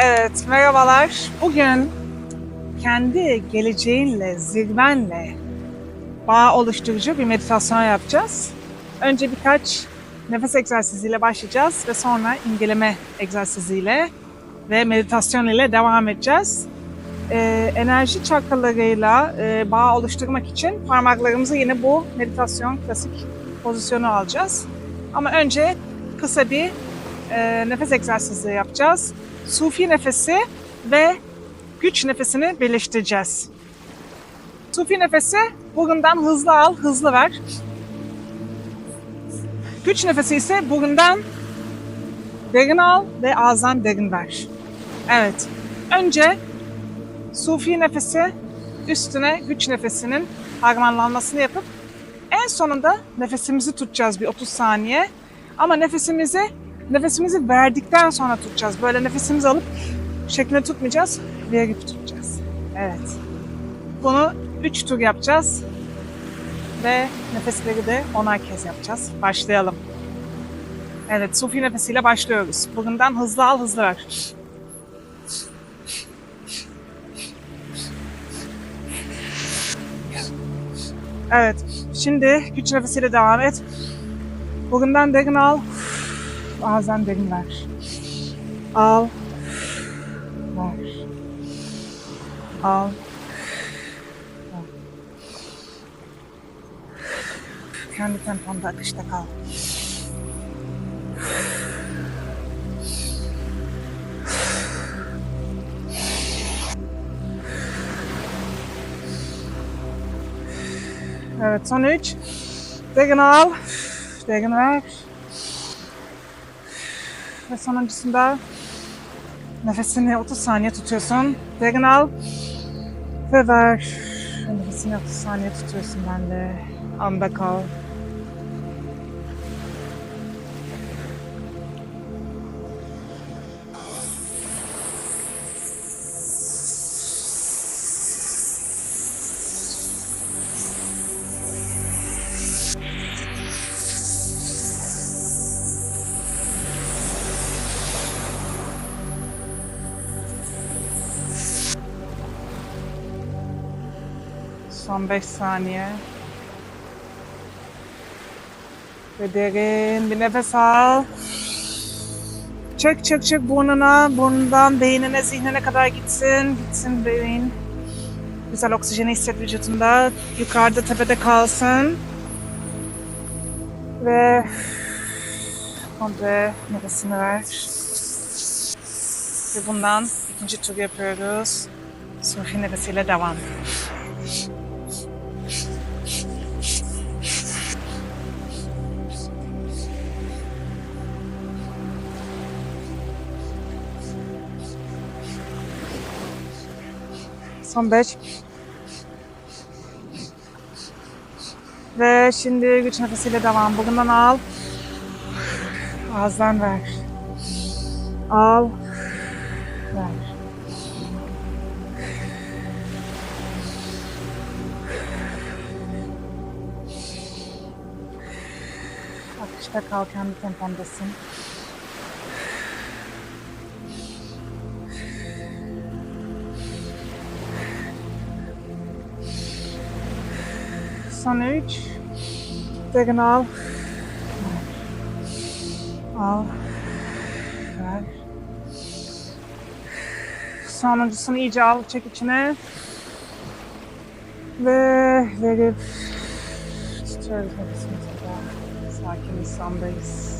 Evet, merhabalar. Bugün kendi geleceğinle, zirvenle bağ oluşturucu bir meditasyon yapacağız. Önce birkaç nefes egzersiziyle başlayacağız ve sonra imgeleme egzersiziyle ve meditasyon ile devam edeceğiz. Ee, enerji çakralarıyla e, bağ oluşturmak için parmaklarımızı yine bu meditasyon klasik pozisyonu alacağız. Ama önce kısa bir e, nefes egzersizi yapacağız. Sufi nefesi ve güç nefesini birleştireceğiz. Sufi nefesi burundan hızlı al, hızlı ver. Güç nefesi ise burundan derin al ve ağızdan derin ver. Evet. Önce sufi nefesi üstüne güç nefesinin harmanlanmasını yapıp en sonunda nefesimizi tutacağız bir 30 saniye. Ama nefesimizi nefesimizi verdikten sonra tutacağız. Böyle nefesimizi alıp şeklinde tutmayacağız. Bir gibi tutacağız. Evet. Bunu 3 tur yapacağız. Ve nefesleri de 10'ar kez yapacağız. Başlayalım. Evet, sufi nefesiyle başlıyoruz. Burundan hızlı al, hızlı ver. Evet, şimdi güç nefesiyle devam et. Burundan derin al, ağızdan derin ver. Al, ver. Al. Kendi temponda akışta kal. Evet, son üç. Derin al, derin ver. Ve sonuncusunda nefesini 30 saniye tutuyorsun. Derin al ve ver. Nefesini 30 saniye tutuyorsun ben de. Anda kal. Son 5 saniye. Ve derin bir nefes al. Çek çek çek burnuna, burnundan beynine, zihnine kadar gitsin. Gitsin beyin. Güzel oksijeni hisset vücudunda. Yukarıda tepede kalsın. Ve komple nefesini ver. Ve bundan ikinci tur yapıyoruz. Sufi nefesiyle devam. 95. Ve şimdi güç nefesiyle devam. Bugünden al. Ağızdan ver. Al. Ver. Akışta kalkan bir tempondesin. 93 diagonal al. Ver. Sonuncusunu iyice al çek içine. Ve verip tutuyoruz nefesimizi sakin insandayız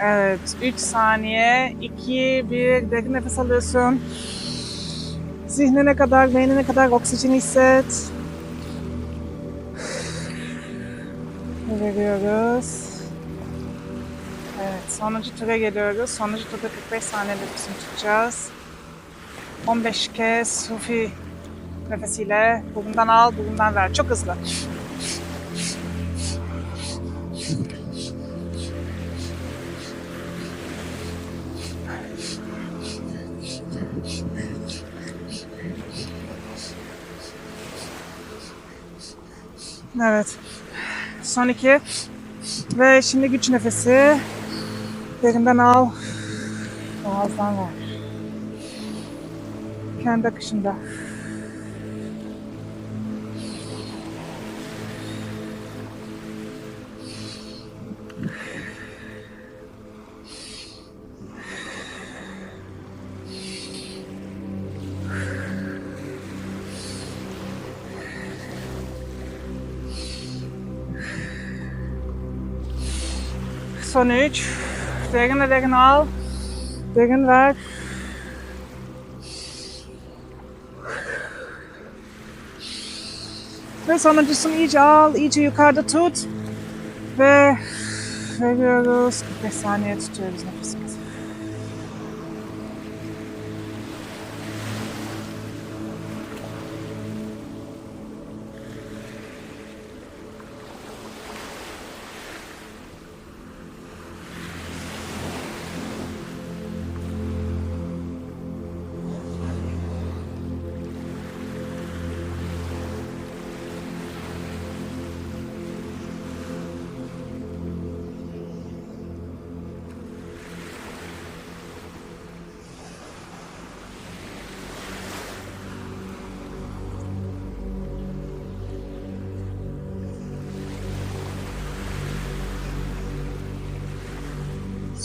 Evet, 3 saniye, 2, 1, derin nefes alıyorsun. Zihnine kadar, beynine kadar oksijeni hisset. Ve veriyoruz. Evet, sonuncu tura geliyoruz. Sonuncu turda 45 saniye nefesini tutacağız. 15 kez sufi nefesiyle burundan al, burundan ver. Çok hızlı. Evet. Son iki. Ve şimdi güç nefesi. Derinden al. Boğazdan ver. Kendi akışında. Son üç. Derin ve derin al. Derin ver. Ve sonuncusunu iyice al. iyice yukarıda tut. Ve veriyoruz. 45 saniye tutuyoruz nefesimizi.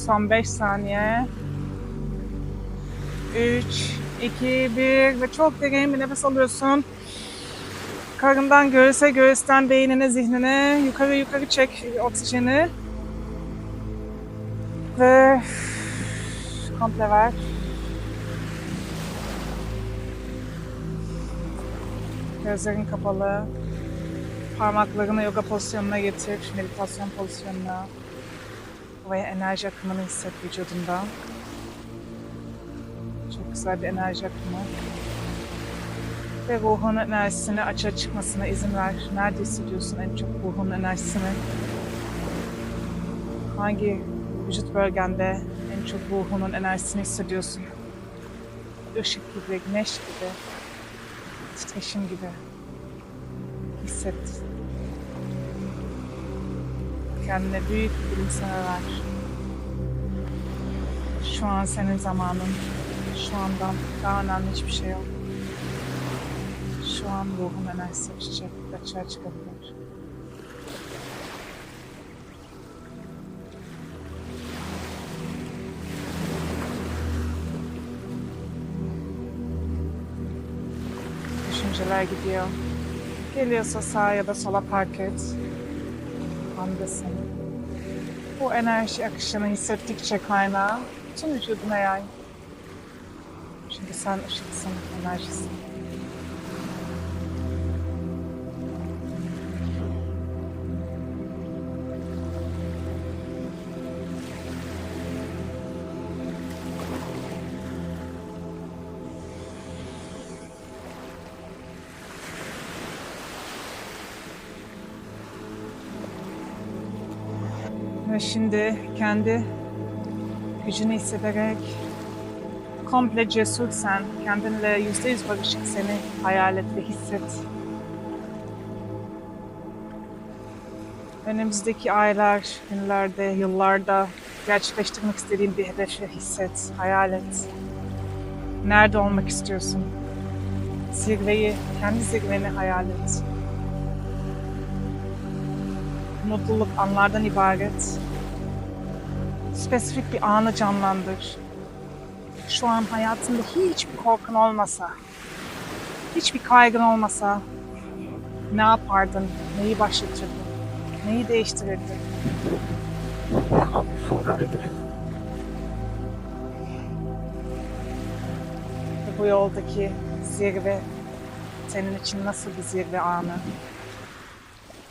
Son 5 saniye. 3, 2, 1 ve çok derin bir nefes alıyorsun. Karından göğüse, göğüsten beynine, zihnine yukarı yukarı çek oksijeni. Ve komple ver. Gözlerin kapalı. Parmaklarını yoga pozisyonuna getir, meditasyon pozisyonuna. Buraya enerji akımını hisset vücudunda. Çok güzel bir enerji akımı. Ve ruhun enerjisini açığa çıkmasına izin ver. Nerede hissediyorsun en çok ruhun enerjisini? Hangi vücut bölgende en çok ruhunun enerjisini hissediyorsun? Işık gibi, güneş gibi, titreşim gibi. Hisset. Kendine büyük bir gülümseme ver. Şu an senin zamanın. Şu andan daha önemli hiçbir şey yok. Şu an ruhun enerjisi açacak, açığa çıkabilir. Düşünceler gidiyor. Geliyorsa sağa ya da sola park et. Andasın. Bu enerji akışını hissettikçe kaynağı bütün vücuduna yay. Çünkü sen ışıksın, enerjisin. Ve şimdi kendi gücünü hissederek komple cesur sen, kendinle yüzde yüz barışık seni hayal et ve hisset. Önümüzdeki aylar, günlerde, yıllarda gerçekleştirmek istediğin bir hedefi hisset, hayal et. Nerede olmak istiyorsun? Zirveyi, kendi zirveni hayal et. Mutluluk anlardan ibaret. Spesifik bir anı canlandır. Şu an hayatında hiçbir korkun olmasa, hiçbir kaygın olmasa ne yapardın, neyi başlatırdın, neyi değiştirirdin? Bu yoldaki zirve senin için nasıl bir zirve anı?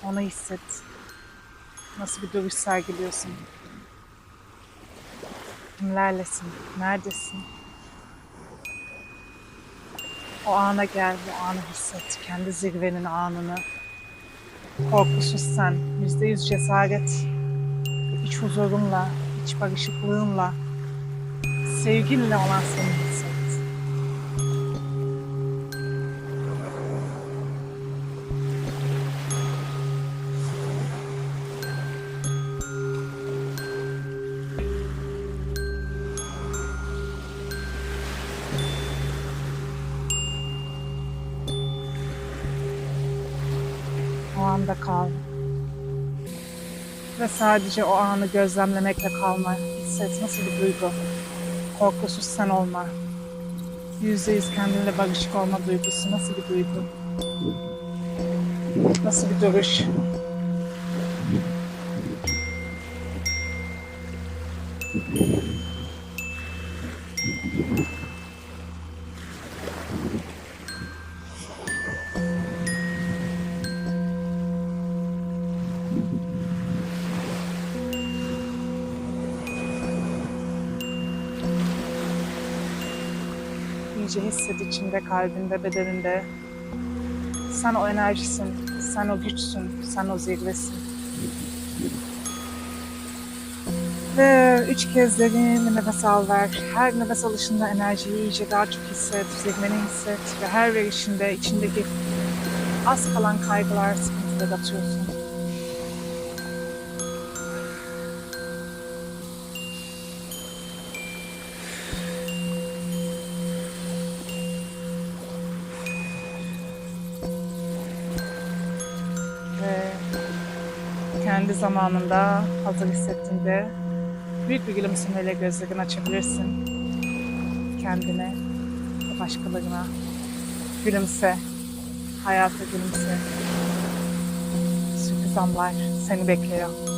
Onu hisset. Nasıl bir duruş sergiliyorsun? Kimlerlesin? Neredesin? O ana gel, bu anı hisset. Kendi zirvenin anını. Korkusuz sen, yüzde yüz cesaret. iç huzurunla, iç barışıklığınla, sevginle olan seni hisset. Anda kal. Ve sadece o anı gözlemlemekle kalma. Hisset nasıl bir duygu. Korkusuz sen olma. Yüzde yüz kendinle barışık olma duygusu nasıl bir duygu. Nasıl bir duruş. İyice hisset içinde, kalbinde, bedeninde. Sen o enerjisin, sen o güçsün, sen o zirvesin. Ve üç kez derin nefes al ver. Her nefes alışında enerjiyi iyice daha çok hisset, zirveni hisset. Ve her verişinde içindeki az kalan kaygılar, sıkıntıları atıyorsun. Kendi zamanında hazır hissettiğinde büyük bir gülümsemeyle gözlerini açabilirsin. Kendine ve başkalarına gülümse. Hayata gülümse. Sürpriz anlar seni bekliyor.